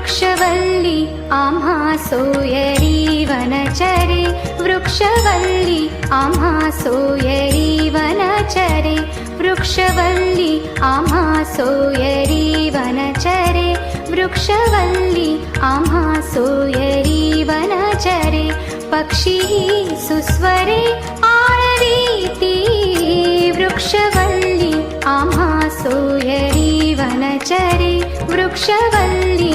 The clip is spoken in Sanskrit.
वृक्षवल्ली आमासोयरीवन चरे वृक्षवल्ली आमासूयरीवन चरे वृक्षवल्ली आमासोयरीवन चरे वृक्षवल्ली आमासोयरीवन चरे पक्षी सुस्वरे आळरीति वृक्षवल्ली आहा सोयरी